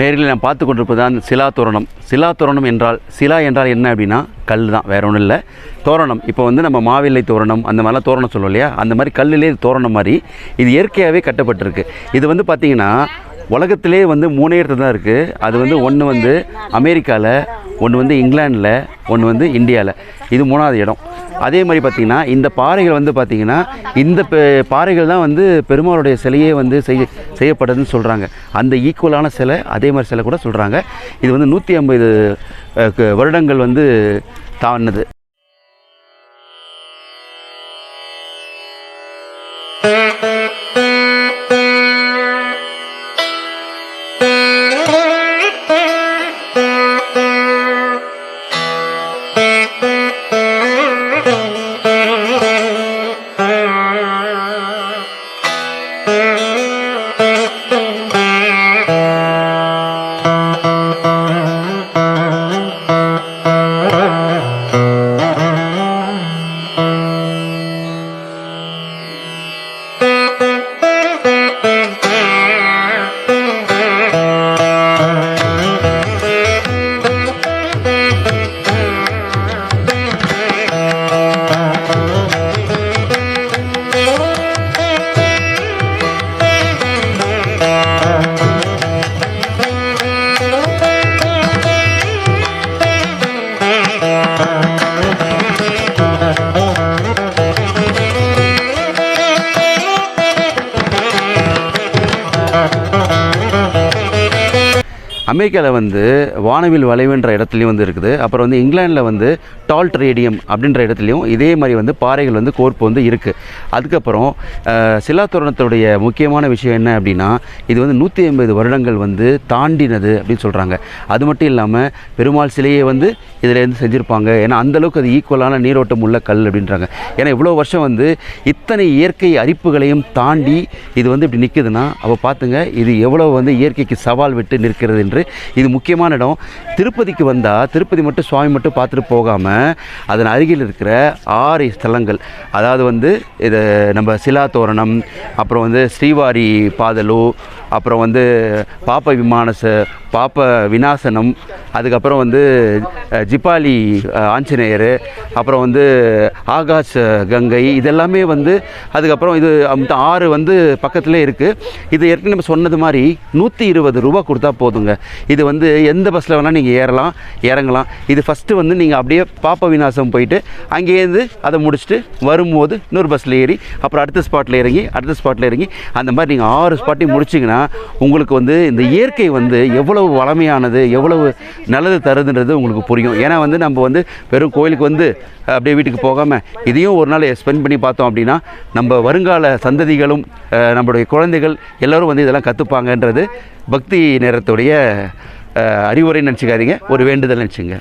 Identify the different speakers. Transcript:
Speaker 1: நேரில் நான் பார்த்து கொண்டிருப்பது அந்த சிலா தோரணம். சிலா தோரணம் என்றால் சிலா என்றால் என்ன அப்படின்னா கல் தான் வேறு ஒன்றும் இல்லை. தோரணம். இப்போ வந்து நம்ம மாவில்லை தோரணம் அந்த மாதிரிலாம் தோரணம் சொல்லுவோம் இல்லையா? அந்த மாதிரி கல்லிலே தோரணம் மாதிரி இது இயற்கையாகவே கட்டப்பட்டிருக்கு. இது வந்து பார்த்திங்கன்னா உலகத்திலே வந்து மூணே இடத்துல தான் இருக்குது அது வந்து ஒன்று வந்து அமெரிக்காவில் ஒன்று வந்து இங்கிலாந்தில் ஒன்று வந்து இந்தியாவில் இது மூணாவது இடம். அதே மாதிரி பார்த்திங்கன்னா இந்த பாறைகள் வந்து பார்த்திங்கன்னா இந்த பெ- பாறைகள் தான் வந்து பெருமாளுடைய சிலையே வந்து செய்ய செய்யப்பட்டதுன்னு சொல்கிறாங்க அந்த ஈக்குவலான சிலை அதே மாதிரி சிலை கூட சொல்கிறாங்க இது வந்து நூற்றி ஐம்பது வருடங்கள் வந்து தாண்டினது. Thank you. அமெரிக்காவில் வந்து வானவில் வளைவுன்ற இடத்துலையும் வந்து இருக்குது. அப்புறம் வந்து இங்கிலாந்தில் வந்து டால்ட் ரேடியம் அப்படின்ற இடத்துலையும் இதே மாதிரி வந்து பாறைகள் வந்து கோர்ப்பு வந்து இருக்குது அதுக்கப்புறம் சிலாத்தோரணத்துடைய முக்கியமான விஷயம் என்ன அப்படின்னா இது வந்து நூற்றி ஐம்பது வருடங்கள் வந்து தாண்டினது அப்படின்னு சொல்கிறாங்க அது மட்டும் இல்லாமல் பெருமாள் சிலையை வந்து இதில் செஞ்சுருப்பாங்க. ஏன்னா அந்தளவுக்கு அது ஈக்குவலான நீரோட்டம் உள்ள கல் அப்படின்றாங்க. ஏன்னா இவ்வளோ வருஷம் வந்து இத்தனை இயற்கை அரிப்புகளையும் தாண்டி இது வந்து இப்படி நிற்குதுன்னா அப்போ பார்த்துங்க இது எவ்வளோ வந்து இயற்கைக்கு சவால் விட்டு நிற்கிறது என்று இது முக்கியமான இடம். திருப்பதிக்கு வந்தால் திருப்பதி மட்டும் சுவாமி மட்டும் பார்த்துட்டு போகாமல் அதன் அருகில் இருக்கிற ஆறு ஸ்தலங்கள். அதாவது வந்து இது நம்ம சிலா தோரணம் அப்புறம் வந்து ஸ்ரீவாரி பாதலு அப்புறம் வந்து பாப்ப விமானச பாப்ப விநாசனம் அதுக்கப்புறம் வந்து ஜிப்பாலி ஆஞ்சநேயர் அப்புறம் வந்து ஆகாஷ் கங்கை இதெல்லாமே வந்து அதுக்கப்புறம் இது ஆறு வந்து பக்கத்துலேயே இருக்குது இது ஏற்கனவே நம்ம சொன்னது மாதிரி நூற்றி இருபது ரூபா கொடுத்தா போதுங்க. இது வந்து எந்த பஸ்ஸில் வேணால் நீங்கள் ஏறலாம் இறங்கலாம். இது ஃபஸ்ட்டு வந்து நீங்கள் அப்படியே பாப்ப விநாசம் போயிட்டு அங்கேருந்து அதை முடிச்சுட்டு வரும்போது இன்னொரு பஸ்ஸில் ஏறி அப்புறம் அடுத்த ஸ்பாட்டில் இறங்கி அடுத்த ஸ்பாட்டில் இறங்கி அந்த மாதிரி நீங்கள் ஆறு ஸ்பாட்டையும் முடிச்சிங்கன்னா உங்களுக்கு வந்து இந்த இயற்கை வந்து எவ்வளவு வளமையானது எவ்வளவு நல்லது தருதுன்றது உங்களுக்கு புரியும். ஏன்னா வந்து நம்ம வந்து வெறும் கோயிலுக்கு வந்து அப்படியே வீட்டுக்கு போகாமல் இதையும் ஒரு நாள் ஸ்பெண்ட் பண்ணி பார்த்தோம் அப்படின்னா நம்ம வருங்கால சந்ததிகளும் நம்மளுடைய குழந்தைகள் எல்லோரும் வந்து இதெல்லாம் கற்றுப்பாங்கன்றது பக்தி நேரத்துடைய அறிவுரை நினச்சிக்காதீங்க. ஒரு வேண்டுதல் நினச்சிங்க.